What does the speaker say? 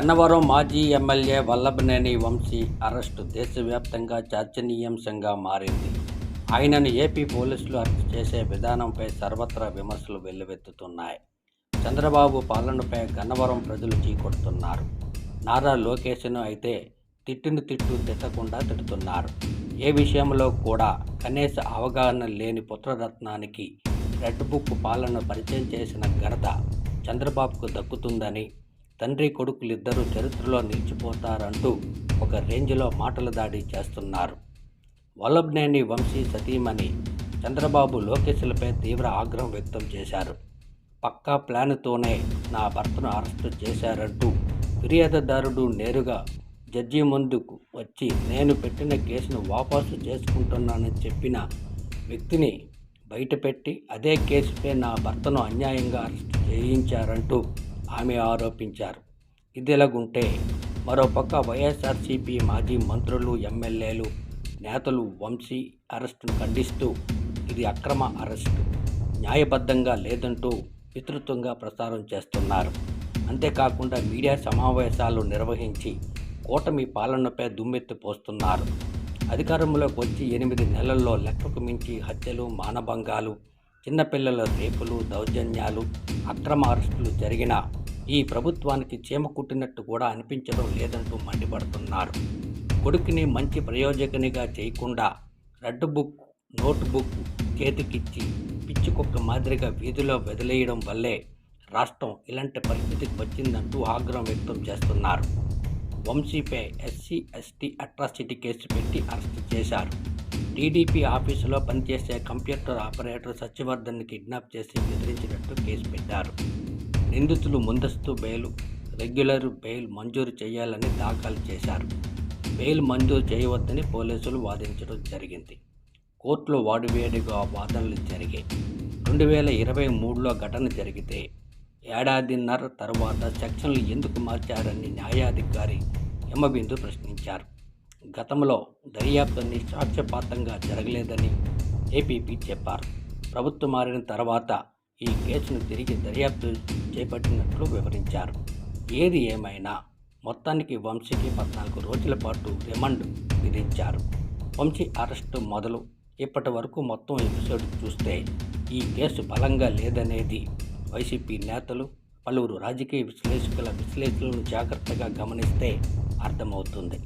గన్నవరం మాజీ MLA Vallabhaneni Vamsi arrest దేశవ్యాప్తంగా చర్చనీయాంశంగా మారింది. ఆయనను ఏపీ పోలీసులు అరెస్ట్ చేసే విధానంపై సర్వత్రా విమర్శలు వెల్లువెత్తుతున్నాయి. చంద్రబాబు పాలనపై గన్నవరం ప్రజలు చీకొడుతున్నారు. నారా లోకేష్ను అయితే తిట్టును తిట్టు తిట్టకుండా తిడుతున్నారు. ఏ విషయంలో కూడా కనీస అవగాహన లేని పుత్రరత్నానికి రెడ్ బుక్ పాలన పరిచయం చేసిన ఘనత చంద్రబాబుకు దక్కుతుందని తండ్రి కొడుకులిద్దరూ చరిత్రలో నిలిచిపోతారంటూ ఒక రేంజ్లో మాటల దాడి చేస్తున్నారు. వల్లభనేని వంశీ సతీమణి చంద్రబాబు లోకేష్లపై తీవ్ర ఆగ్రహం వ్యక్తం చేశారు. పక్కా ప్లాన్తోనే నా భర్తను అరెస్టు చేశారంటూ ఫిర్యాదుదారుడు నేరుగా జడ్జి ముందుకు వచ్చి నేను పెట్టిన కేసును వాపసు చేసుకుంటున్నానని చెప్పిన వ్యక్తిని బయటపెట్టి అదే కేసుపై నా భర్తను అన్యాయంగా అరెస్ట్ చేయించారంటూ ఆమె ఆరోపించారు. ఇదిలాగుంటే మరోపక్క వైఎస్ఆర్సీపీ మాజీ మంత్రులు ఎమ్మెల్యేలు నేతలు వంశీ అరెస్టును ఖండిస్తూ ఇది అక్రమ అరెస్టు. న్యాయబద్ధంగా లేదంటూ విస్తృతంగా ప్రసారం చేస్తున్నారు. అంతేకాకుండా మీడియా సమావేశాలు నిర్వహించి కూటమి పాలనపై దుమ్మెత్తి పోస్తున్నారు. అధికారంలోకి వచ్చి ఎనిమిది నెలల్లో లెక్కకు మించి హత్యలు మానభంగాలు చిన్నపిల్లల రేపులు దౌర్జన్యాలు అక్రమ అరెస్టులు జరిగిన ఈ ప్రభుత్వానికి చీమ కుట్టినట్టు కూడా అనిపించడం లేదంటూ మండిపడుతున్నారు. కొడుకుని మంచి ప్రయోజకునిగా చేయకుండా రెడ్ బుక్ నోట్ బుక్ చేతికిచ్చి పిచ్చి కుక్క మాదిరిగా వీధిలో వదిలేయడం వల్లే రాష్ట్రం ఇలాంటి పరిస్థితికి వచ్చిందంటూ ఆగ్రహం వ్యక్తం చేస్తున్నారు. వంశీపై ఎస్సీ ఎస్టీ అట్రాసిటీ కేసు పెట్టి అరెస్ట్ చేశారు. టీడీపీ ఆఫీసులో పనిచేసే కంప్యూటర్ ఆపరేటర్ సత్యవర్ధన్ని కిడ్నాప్ చేసి బెదిరించినట్టు కేసు పెట్టారు. నిందితులు ముందస్తు బెయిల్ రెగ్యులర్ బెయిల్ మంజూరు చేయాలని దాఖలు చేశారు. బెయిల్ మంజూరు చేయవద్దని పోలీసులు వాదించడం జరిగింది. కోర్టులో వాడివేడిగా వాదనలు జరిగాయి. రెండు వేల ఇరవై మూడులో ఘటన జరిగితే ఏడాదిన్నర తర్వాత సెక్షన్లు ఎందుకు మార్చారని న్యాయాధికారి యమబిందు ప్రశ్నించారు. గతంలో దర్యాప్తు నిష్పాక్షపాతంగా జరగలేదని ఏపీపీ చెప్పారు. ప్రభుత్వం మారిన తర్వాత ఈ కేసును తిరిగి దర్యాప్తు చేపట్టినట్లు వివరించారు. ఏది ఏమైనా మొత్తానికి వంశీకి పద్నాలుగు రోజుల పాటు రిమాండ్ విధించారు. వంశీ అరెస్టు మొదలు. ఇప్పటి వరకు మొత్తం ఎపిసోడ్ చూస్తే ఈ కేసు బలంగా లేదనేది వైసీపీ నేతలు పలువురు రాజకీయ విశ్లేషకుల విశ్లేషణలను జాగ్రత్తగా గమనిస్తే అర్థమవుతుంది.